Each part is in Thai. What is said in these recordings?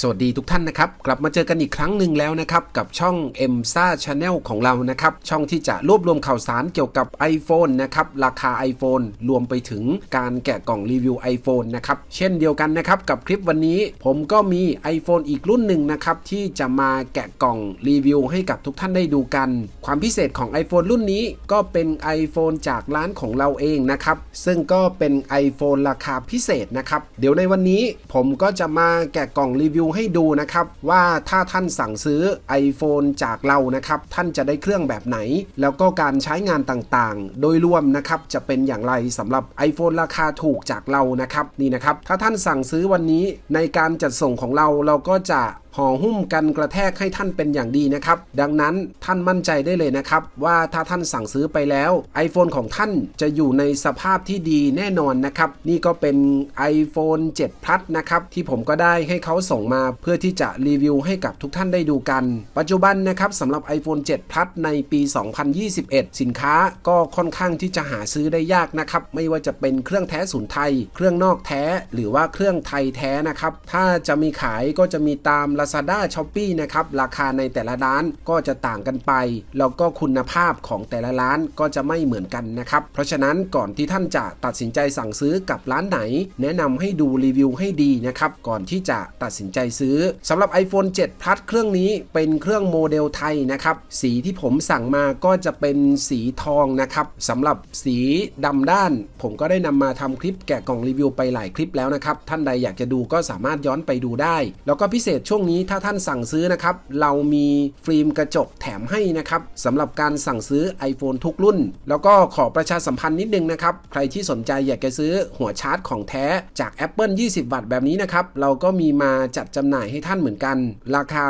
สวัสดีทุกท่านนะครับ กลับมาเจอกันอีกครั้งหนึ่งแล้วนะครับ กับช่อง m s a Channel ของเรานะครับ ช่องที่จะรวบรวมข่าวสารเกี่ยวกับ iPhone นะครับ ราคา iPhone รวมไปถึงการแกะกล่องรีวิว iPhone นะครับ เช่นเดียวกันนะครับ กับคลิปวันนี้ผมก็มี iPhone อีกรุ่นหนึ่งนะครับ ที่จะมาแกะกล่องรีวิว ให้กับทุกท่านได้ดูกัน ความพิเศษของ iPhone รุ่นนี้ก็เป็น iPhone จากร้านของเราเองนะครับซึ่งก็เป็น iPhone ราคาพิเศษนะครับเดี๋ยวในวันนี้ผมก็จะมาแกะกล่องรีวิวให้ดูนะครับว่าถ้าท่านสั่งซื้อ iPhone จากเรานะครับท่านจะได้เครื่องแบบไหน แล้วก็การใช้งานต่างๆ โดยรวมนะครับจะเป็นอย่างไรสำหรับ iPhone ราคาถูกจากเรานะครับนี่นะครับถ้าท่านสั่งซื้อวันนี้ในการจัดส่งของเราเราก็จะ ห่อหุ้มกันกระแทกให้ท่านเป็นอย่างดีนะครับ ดังนั้นท่านมั่นใจได้เลยนะครับ ว่าถ้าท่านสั่งซื้อไปแล้ว iPhone ของท่านจะอยู่ในสภาพที่ดีแน่นอนนะครับ นี่ก็เป็น iPhone 7 Plus นะครับ ที่ผมก็ได้ให้เขาส่งมาเพื่อที่จะรีวิวให้กับทุกท่านได้ดูกัน ปัจจุบันนะครับสำหรับ iPhone 7 Plus ในปี 2021 สินค้าก็ค่อนข้างที่จะหาซื้อได้ยากนะครับ ไม่ว่าจะเป็นเครื่องแท้ศูนย์ไทย เครื่องนอกแท้ หรือว่าเครื่องไทยแท้นะครับ ถ้าจะมีขายก็จะมีตาม Lazada s h o p e e นะครับ ราคาในแต่ละร้านก็จะต่างกันไป แล้วก็คุณภาพของแต่ละร้านก็จะไม่เหมือนกันนะครับ เพราะฉะนั้นก่อนที่ท่านจะตัดสินใจสั่งซื้อกับร้านไหน แนะนำให้ดูรีวิวให้ดีนะครับ ก่อนที่จะตัดสินใจซื้อสำหรับ iPhone 7 Plus เครื่องนี้เป็นเครื่องโมเดลไทยนะครับ สีที่ผมสั่งมาก็จะเป็นสีทองนะครับสำหรับสีดำด้าน ผมก็ได้นำมาทำคลิปแกะกล่องรีวิวไปหลายคลิปแล้วนะครับ ท่านใดอยากจะดูก็สามารถย้อนไปดูได้ แล้วก็พิเศษช่วงนี้ถ้าท่านสั่งซื้อนะครับ เรามีฟิล์มกระจกแถมให้นะครับสำหรับการสั่งซื้อ iPhone ทุกรุ่น แล้วก็ขอประชาสัมพันธ์นิดนึงนะครับ ใครที่สนใจอยากจะซื้อหัวชาร์จของแท้จาก Apple 20 วัตต์แบบนี้นะครับ เราก็มีมาจัดจำหน่ายให้ท่านเหมือนกัน ราคา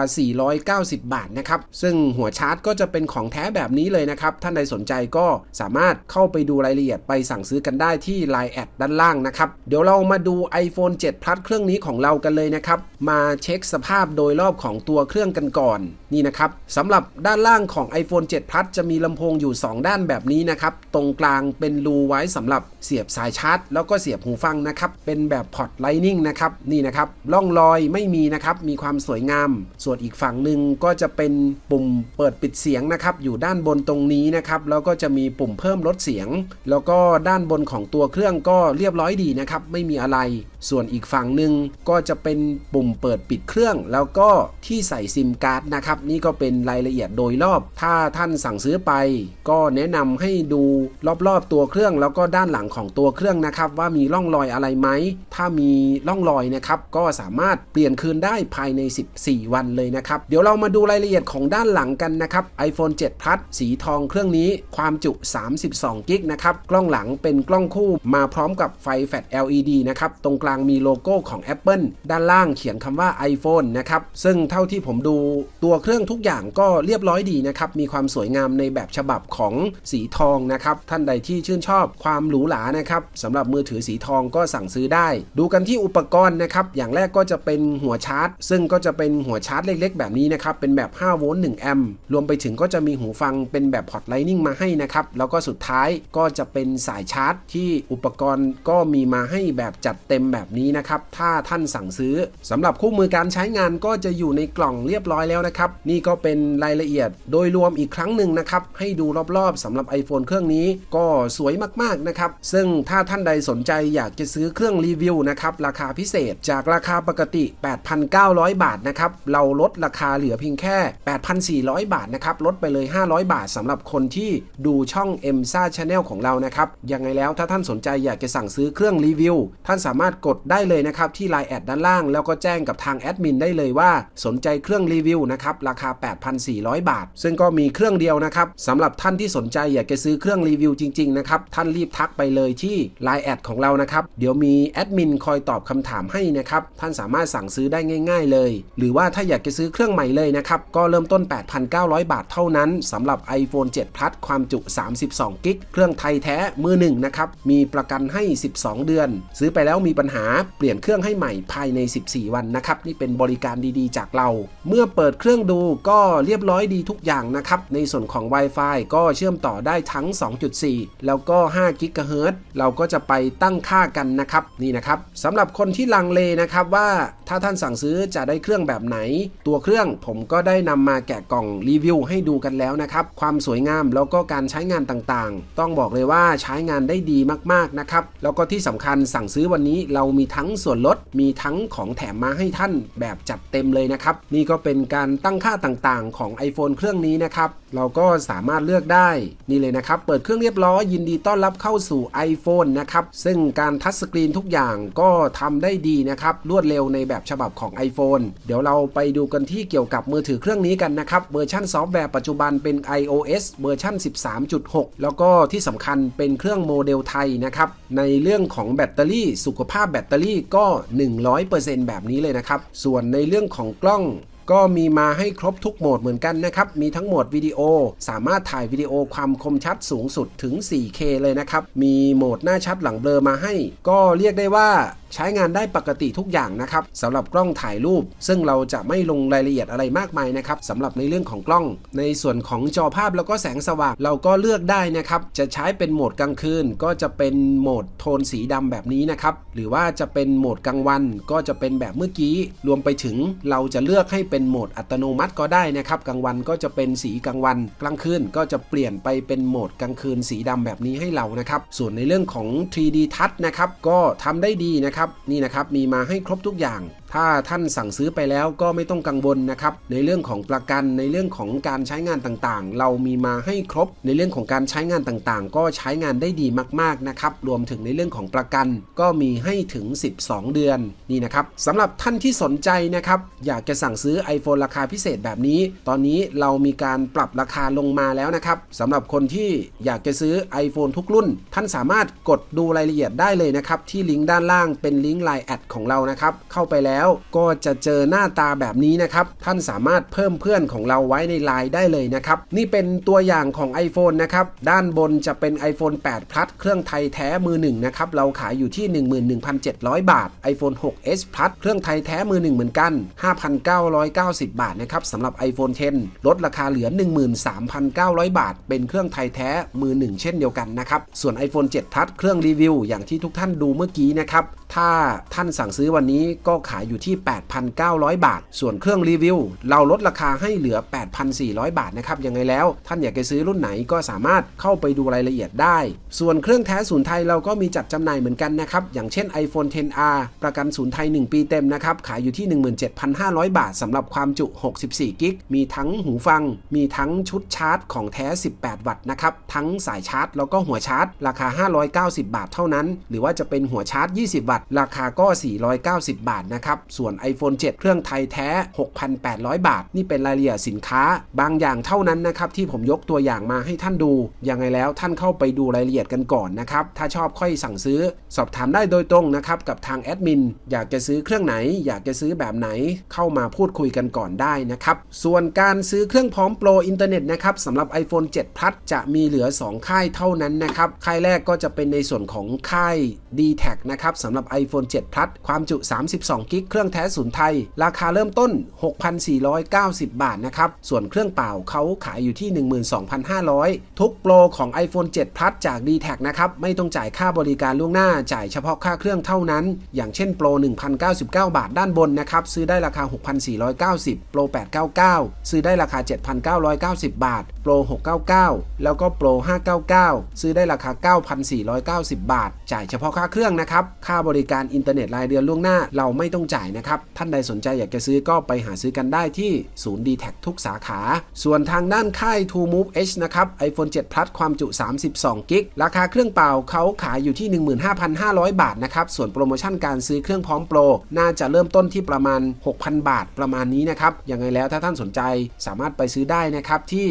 490 บาทนะครับ ซึ่งหัวชาร์จก็จะเป็นของแท้แบบนี้เลยนะครับ ท่านใดสนใจก็สามารถเข้าไปดูรายละเอียดไปสั่งซื้อกันได้ที่ Line แอดด้านล่างนะครับ เดี๋ยวเรามาดู iPhone 7 Plus เครื่องนี้ของเรากันเลยนะครับ มาเช็คสภาพโดยรอบของตัวเครื่องกันก่อนนี่นะครับสำหรับด้านล่างของ iPhone 7 Plus จะมีลำโพงอยู่ 2 ด้านแบบนี้นะครับ ตรงกลางเป็นรูไว้สำหรับเสียบสายชาร์จ แล้วก็เสียบหูฟังนะครับ เป็นแบบพอร์ตไลนิ่งนะครับนี่นะครับร่องรอยไม่มีนะครับมีความสวยงาม ส่วนอีกฝั่งหนึ่งก็จะเป็นปุ่มเปิดปิดเสียงนะครับอยู่ด้านบนตรงนี้นะครับแล้วก็จะมีปุ่มเพิ่มลดเสียง แล้วก็ด้านบนของตัวเครื่องก็เรียบร้อยดีนะครับไม่มีอะไร ส่วนอีกฝั่งหนึ่งก็จะเป็นปุ่มเปิดปิดเครื่องแล้วก็ที่ใส่ซิมการ์ดนะครับนี่ก็เป็นรายละเอียดโดยรอบ ถ้าท่านสั่งซื้อไป ก็แนะนำให้ดูรอบๆตัวเครื่อง แล้วก็ด้านหลังของตัวเครื่องนะครับ ว่ามีร่องรอยอะไรไหม ถ้ามีร่องรอยนะครับ ก็สามารถเปลี่ยนคืนได้ภายใน 14 วันเลยนะครับ เดี๋ยวเรามาดูรายละเอียดของด้านหลังกันนะครับ iPhone 7 Plus สีทองเครื่องนี้ความจุ 32กิกนะครับ กล้องหลังเป็นกล้องคู่มาพร้อมกับไฟแฟลช LED นะครับ ตรงกลางมีโลโก้ของ Apple ด้านล่างเขียนคำว่า iPhone นะครับซึ่งเท่าที่ผมดูตัวเครื่องทุกอย่างก็เรียบร้อยดีนะครับ มีความสวยงามในแบบฉบับของสีทองนะครับ ท่านใดที่ชื่นชอบความหรูหรานะครับสำหรับมือถือสีทองก็สั่งซื้อได้ ดูกันที่อุปกรณ์นะครับ อย่างแรกก็จะเป็นหัวชาร์จ ซึ่งก็จะเป็นหัวชาร์จเล็ก ๆ แบบนี้นะครับ เป็นแบบ5โวลต์1แอมป์รวมไปถึงก็จะมีหูฟังเป็นแบบพอร์ตไลนิ่งมาให้นะครับ แล้วก็สุดท้ายก็จะเป็นสายชาร์จ ที่อุปกรณ์ก็มีมาให้แบบจัดเต็มแบบนี้นะครับ ถ้าท่านสั่งซื้อสำหรับคู่มือการใช้งานก็จะอยู่ในกล่องเรียบร้อยแล้วนะครับ นี่ก็เป็นรายละเอียดโดยรวมอีกครั้งหนึ่งนะครับ ให้ดูรอบๆสำหรับ iPhone เครื่องนี้ก็สวยมากๆนะครับ ซึ่งถ้าท่านใดสนใจอยากจะซื้อเครื่องรีวิวนะครับ ราคาพิเศษจากราคาปกติ 8,900 บาทนะครับ เราลดราคาเหลือเพียงแค่ 8,400 บาทนะครับ ลดไปเลย 500 บาทสำหรับคนที่ดูช่อง m s a Channel ของเรานะครับยังไงแล้วถ้าท่านสนใจอยากจะสั่งซื้อเครื่องรีวิวท่านสามารถกดได้เลยนะครับที่ Line แอดด้านล่าง แล้วก็แจ้งกับทางแอดมินได้เลยว่าสนใจเครื่องรีวิวนะครับราคา 8,400 บาท ซึ่งก็มีเครื่องเดียวนะครับสำหรับท่านที่สนใจอยากจะซื้อเครื่องรีวิวจริงๆนะครับท่านรีบทักไปเลยที่ Line แอดของเรานะครับเดี๋ยวมีแอดมินคอยตอบคำถามให้นะครับท่านสามารถสั่งซื้อได้ง่าย ๆ เลย หรือว่าถ้าอยากจะซื้อเครื่องใหม่เลยนะครับก็เริ่มต้น 8,900 บาทเท่านั้นสำหรับ iPhone 7 Plus ความจุ 32กิกเครื่องไทยแท้มือหนึ่งนะครับมีประกันให้ 12 เดือน ซื้อไปแล้วมีปัญหาเปลี่ยนเครื่องให้ใหม่ภายใน 14 วันนะครับนี่เป็นบริการารดีๆ จากเรา เมื่อเปิดเครื่องดูก็เรียบร้อยดีทุกอย่างนะครับ ในส่วนของ Wi-Fi ก็เชื่อมต่อได้ทั้ง 2.4 แล้วก็5 g h z เราก็จะไปตั้งค่ากันนะครับ นี่นะครับสำหรับคนที่ลังเลนะครับว่าถ้าท่านสั่งซื้อจะได้เครื่องแบบไหน ตัวเครื่องผมก็ได้นำมาแกะกล่องรีวิวให้ดูกันแล้วนะครับ ความสวยงามแล้วก็การใช้งานต่างๆ ต้องบอกเลยว่าใช้งานได้ดีมากๆนะครับ แล้วก็ที่สำคัญสั่งซื้อวันนี้เรามีทั้งส่วนลดมีทั้งของแถมมาให้ท่านแบบจัดเต็มเลยนะครับ นี่ก็เป็นการตั้งค่าต่างๆ ของ iPhone เครื่องนี้นะครับ เราก็สามารถเลือกได้ นี่เลยนะครับ เปิดเครื่องเรียบร้อยยินดีต้อนรับเข้าสู่ iPhone นะครับ ซึ่งการทัชสกรีนทุกอย่างก็ทำได้ดีนะครับ รวดเร็วในแบบฉบับของ iPhone เดี๋ยวเราไปดูกันที่เกี่ยวกับมือถือเครื่องนี้กันนะครับ เวอร์ชันซอฟต์แวร์ปัจจุบันเป็น iOS เวอร์ชัน13.6 แล้วก็ที่สำคัญเป็นเครื่องโมเดลไทยนะครับ ในเรื่องของแบตเตอรี่สุขภาพแบตเตอรี่ก็ 100%แบบนี้เลยนะครับ ส่วนในเรื่องื่องของกล้องก็มีมาให้ครบทุกโหมดเหมือนกันนะครับ มีทั้งโหมดวิดีโอ สามารถถ่ายวิดีโอความคมชัดสูงสุดถึง 4K เลยนะครับ มีโหมดหน้าชัดหลังเบลอมาให้ ก็เรียกได้ว่าใช้งานได้ปกติทุกอย่างนะครับสำหรับกล้องถ่ายรูป ซึ่งเราจะไม่ลงรายละเอียดอะไรมากมายนะครับสำหรับในเรื่องของกล้อง ในส่วนของจอภาพแล้วก็แสงสว่างเราก็เลือกได้นะครับจะใช้เป็นโหมดกลางคืน ก็จะเป็นโหมดโทนสีดำแบบนี้นะครับหรือว่าจะเป็นโหมดกลางวัน ก็จะเป็นแบบเมื่อกี้ รวมไปถึงเราจะเลือกให้เป็นโหมดอัตโนมัติก็ได้นะครับกลางวันก็จะเป็นสีกลางวัน กลางคืนก็จะเปลี่ยนไปเป็นโหมดกลางคืนสีดำแบบนี้ให้เรานะครับส่วนในเรื่องของ 3D Touch นะครับก็ทำได้ดีนะครับนี่นะครับมีมาให้ครบทุกอย่างถ้าท่านสั่งซื้อไปแล้วก็ไม่ต้องกังวลนะครับ ในเรื่องของประกันในเรื่องของการใช้งานต่างๆ เรามีมาให้ครบ ในเรื่องของการใช้งานต่างๆ ก็ใช้งานได้ดีมากๆนะครับ รวมถึงในเรื่องของประกันก็มีให้ถึง 12 เดือนนี่นะครับสำหรับท่านที่สนใจนะครับ อยากจะสั่งซื้อ iPhone ราคาพิเศษแบบนี้ ตอนนี้เรามีการปรับราคาลงมาแล้วนะครับสำหรับคนที่อยากจะซื้อ iPhone ทุกรุ่น ท่านสามารถกดดูรายละเอียดได้เลยนะครับที่ลิงก์ด้านล่างเป็นลิงก์ Line แอดของเรานะครับเข้าไปแล้วก็จะเจอหน้าตาแบบนี้นะครับท่านสามารถเพิ่มเพื่อนของเราไว้ในไลน์ได้เลยนะครับนี่เป็นตัวอย่างของ iPhone นะครับด้านบนจะเป็น iPhone 8 Plus เครื่องไทยแท้มือหนึ่งนะครับเราขายอยู่ที่ 11,700 บาท iPhone 6s Plus เครื่องไทยแท้มือหนึ่งเหมือนกัน 5,990 บาทนะครับสำหรับ iPhone 10 ลดราคาเหลือ 13,900 บาท เป็นเครื่องไทยแท้มือหนึ่งเช่นเดียวกันนะครับส่วน iPhone 7 Plus เครื่องรีวิว อย่างที่ทุกท่านดูเมื่อกี้นะครับถ้าท่านสั่งซื้อวันนี้ก็ขายอยู่ที่ 8,900 บาท ส่วนเครื่องรีวิว เราลดราคาให้เหลือ 8,400 บาทนะครับยังไงแล้ว ท่านอยากจะซื้อรุ่นไหนก็สามารถเข้าไปดูรายละเอียดได้ ส่วนเครื่องแท้ศูนย์ไทยเราก็มีจัดจำหน่ายเหมือนกันนะครับอย่างเช่น iPhone 10R ประกันศูนย์ไทย 1 ปีเต็มนะครับขายอยู่ที่ 17,500 บาทสำหรับความจุ 64 กิกมีทั้งหูฟัง มีทั้งชุดชาร์จของแท้ 18 วัตต์นะครับทั้งสายชาร์จ แล้วก็หัวชาร์จ ราคา 590 บาทเท่านั้น หรือว่าจะเป็นหัวชาร์จ 20 วัตต์ราคาก็ 490 บาทนะครับส่วน iPhone 7 เครื่องไทยแท้ 6,800 บาท นี่เป็นรายละเอียดสินค้า บางอย่างเท่านั้นนะครับที่ผมยกตัวอย่างมาให้ท่านดู ยังไงแล้วท่านเข้าไปดูรายละเอียดกันก่อนนะครับ ถ้าชอบค่อยสั่งซื้อ สอบถามได้โดยตรงนะครับกับทางแอดมิน อยากจะซื้อเครื่องไหน อยากจะซื้อแบบไหน เข้ามาพูดคุยกันก่อนได้นะครับ ส่วนการซื้อเครื่องพร้อมโปรอินเทอร์เน็ตนะครับสำหรับ iPhone 7 Plus จะมีเหลือ 2 ค่ายเท่านั้นนะครับ ค่ายแรกก็จะเป็นในส่วนของค่าย d t แทนะครับสำหรับ iPhone 7 Plus ความจุ 32 กิก เครื่องแท้ศูนย์ไทย ราคาเริ่มต้น 6,490 บาทนะครับ ส่วนเครื่องเปล่าเขาขายอยู่ที่ 12,500 ทุกโปรของ iPhone 7 Plus จาก d t แทนะครับ ไม่ต้องจ่ายค่าบริการล่วงหน้า จ่ายเฉพาะค่าเครื่องเท่านั้น อย่างเช่นโปร 1,099 บาทด้านบนนะครับ ซื้อได้ราคา 6,490 โปร 899 ซื้อได้ราคา 7,990 บาท โปร699 แล้วก็โปร599 ซื้อได้ราคา 9,490 บาท จ่ายเฉพาะค่าเครื่องนะครับ ค่าบริการอินเทอร์เน็ตรายเดือนล่วงหน้าเราไม่ต้องจ่ายนะครับ ท่านใดสนใจอยากจะซื้อก็ไปหาซื้อกันได้ที่ศูนย์ d t แททุกสาขา ส่วนทางด้านค่าย True Move H นะครับ iPhone 7 Plus ความจุ 32กิกราคาเครื่องเปล่าเขาขายอยู่ที่ 15,500 บาทนะครับ ส่วนโปรโมชั่นการซื้อเครื่องพร้อมโปร น่าจะเริ่มต้นที่ประมาณ 6,000 บาทประมาณนี้นะครับยังไงแล้วถ้าท่านสนใจสามารถไปซื้อได้นะครับที่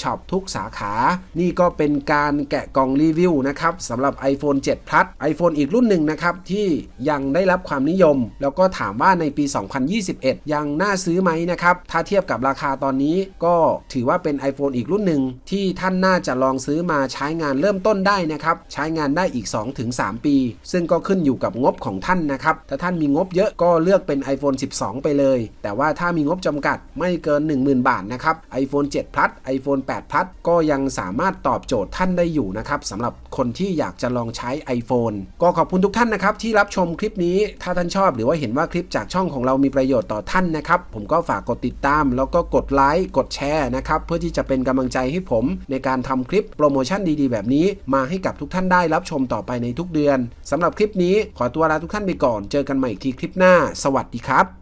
True Shop ทุกสาขา นี่ก็เป็นการแกะกล่องรีวิวนะครับสำหรับ iPhone 7 Plus iPhone อีกรุ่นหนึ่งนะครับ ที่ยังได้รับความนิยม แล้วก็ถามามว่าในปี 2021 ยังน่าซื้อไหมนะครับ ถ้าเทียบกับราคาตอนนี้ก็ถือว่าเป็น iPhone อีกรุ่นหนึ่งที่ท่านน่าจะลองซื้อมาใช้งานเริ่มต้นได้นะครับ ใช้งานได้อีก 2-3 ปี ซึ่งก็ขึ้นอยู่กับงบของท่านนะครับ ถ้าท่านมีงบเยอะก็เลือกเป็น iPhone 12 ไปเลย แต่ว่าถ้ามีงบจำกัดไม่เกิน 10,000 บาทนะครับ iPhone 7 Plus iPhone 8 Plus ก็ยังสามารถตอบโจทย์ท่านได้อยู่นะครับสำหรับคนที่อยากจะลองใช้ iPhone ก็ขอบคุณทุกท่านนะครับที่รับชมคลิปนี้ ถ้าท่านชอบหรือว่าเห็นว่าคลิปจากช่องของเรามีประโยชน์ต่อท่านนะครับผมก็ฝากกดติดตาม แล้วก็กดไลค์กดแชร์นะครับเพื่อที่จะเป็นกำลังใจให้ผม ในการทำคลิปโปรโมชั่นดีๆ แบบนี้ มาให้กับทุกท่านได้รับชมต่อไปในทุกเดือนสำหรับคลิปนี้ขอตัวลาทุกท่านไปก่อน เจอกันใหม่อีกทีคลิปหน้า สวัสดีครับ